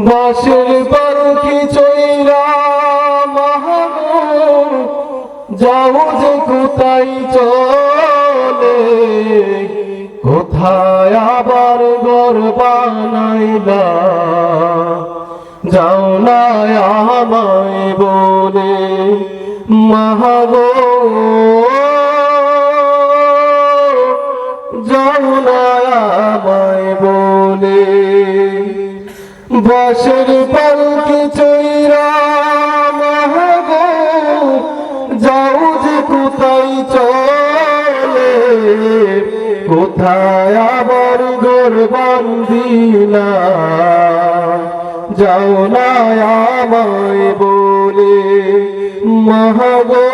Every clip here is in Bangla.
বাসের পারুখি চৈরা মাহবুব যাও যে কোথায় চলে, কোথায় আবার ঘর বানাইলা যাও না আমায় বলে মাহবুব যাও না আমায় বলে। বাসের পালকি চৈরা মাহাগো যাও যে কোথায় চলে, কোথায় আবার ঘর বান্দিলা যাও না আমায় বলে মাহাগো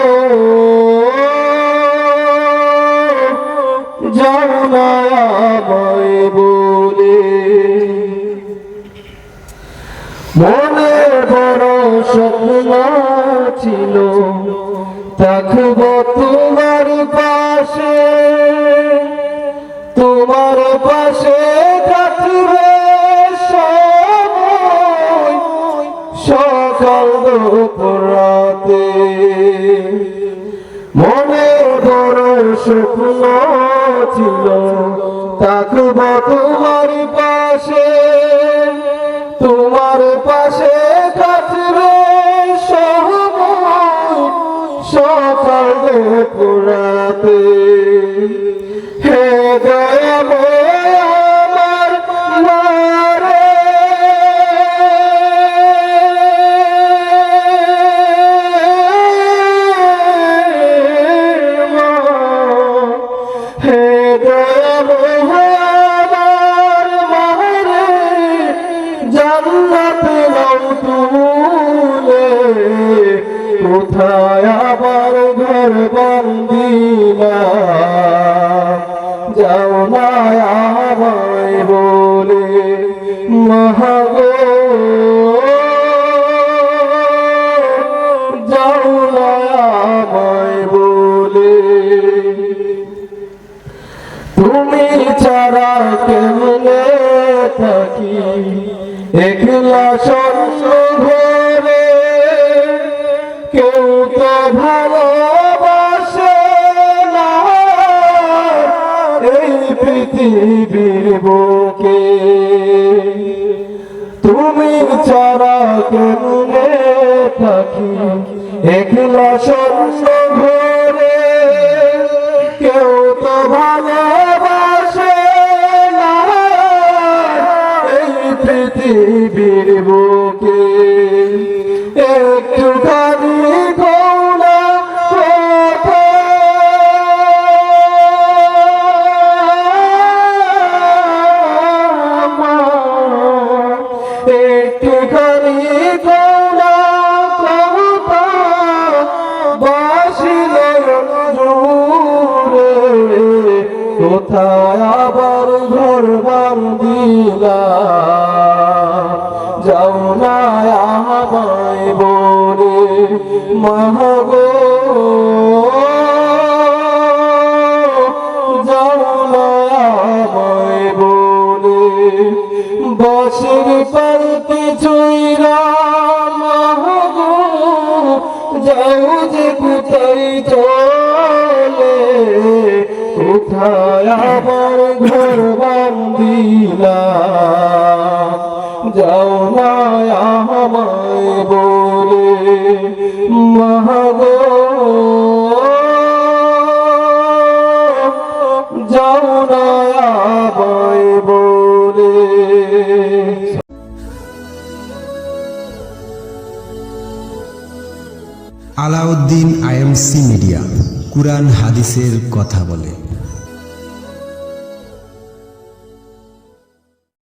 যাও না মনে বড় স্বপ্ন ছিল। থাকব তোমার পাশে। তোমার পাশে কাটবে সকাল দুপুরাতে মনে বড় স্বপ্ন ছিল। থাকব তোমার পাশে। সকাল পুরাতে হে দয়াময় যাও না আমায় বলে, মহাগো যাও না আমায় বলে, তুমি ছাড়া কেমনে থাকি? একলা ঘরে কেউ তো ভালোবাসে পৃথিবীর বুকে। তুমি ছাড়া কেমনে থাকি? একলা স্বর্ণ ঘরে। কেউ তো ভালোবাসে না। এই পৃথিবীর বুকে। একটুখানি কোথায় আবার ঘর বান্দিলা যাও না আমায় বলে মহাগো চইরা মহাগো যাও যে কোথায় চলে। কোথায় আবার ঘর বান্দিলা যাও না আমায় বলে। আলাউদ্দিন আইএমসি মিডিয়া কুরআন হাদিসের কথা বলে।